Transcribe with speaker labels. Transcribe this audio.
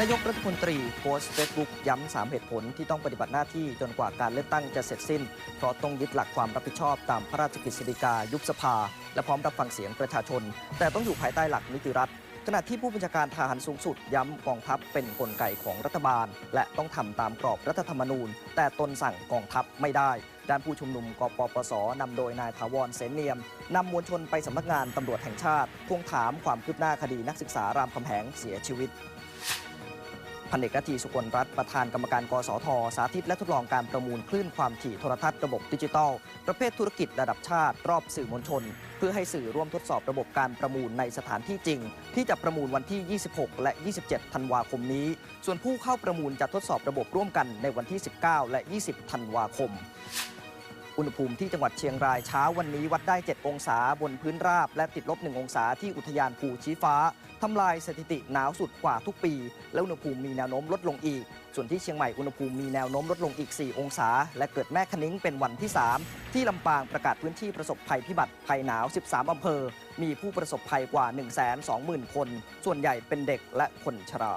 Speaker 1: นายกรัฐมนตรีโพสต์เฟซบุ๊กย้ำสามเหตุผลที่ต้องปฏิบัติหน้าที่จนกว่าการเลือกตั้งจะเสร็จสิ้น เพราะต้องยึดหลักความรับผิดชอบตามพระราชกฤษฎีกายุบสภา และพร้อมรับฟังเสียงประชาชน แต่ต้องอยู่ภายใต้หลักนิติรัฐขณะที่ผู้บัญชาการทหารสูงสุดย้ำกองทัพเป็นกลไกของรัฐบาล และต้องทำตามกรอบรัฐธรรมนูญ แต่ตนสั่งกองทัพไม่ได้ ด้านผู้ชุมนุมกปปสนำโดยนายถาวรเสนเนียมนำมวลชนไปสำนักงานตำรวจแห่งชาติทวงถามความคืบหน้าคดีนักศึกษารามคำแหงเสียชีวิต พันเอกนาทีสุกลรัฐประธานกรรมการกสทสาธิตและทดลองการประมูลคลื่นความถี่โทรทัศน์ระบบดิจิทัล ประเภทธุรกิจระดับชาติ รอบสื่อมวลชน เพื่อให้สื่อร่วมทดสอบระบบการประมูลในสถานที่จริง ที่จะประมูลวันที่ 26 และ 27 ธันวาคมนี้ ส่วนผู้เข้าประมูลจะทดสอบระบบร่วมกันในวันที่ 19 และ 20 ธันวาคม อุณหภูมิที่จังหวัดเชียงรายเช้าวันนี้วัดได้ 7 องศาบนพื้นราบ และติดลบ 1 องศาที่อุทยานภูชี้ฟ้าทำลายสถิติหนาวสุดกว่าทุกปี และอุณหภูมิมีแนวโน้มลดลงอีก ส่วนที่เชียงใหม่อุณหภูมิมีแนวโน้มลดลงอีก 4 องศา และเกิดแม่คะนิ้งเป็นวันที่ 3 ที่ลำปางประกาศพื้นที่ประสบภัยพิบัติภัยหนาว 13 อำเภอ มีผู้ประสบภัยกว่า 120,000 คน ส่วนใหญ่เป็นเด็กและคนชรา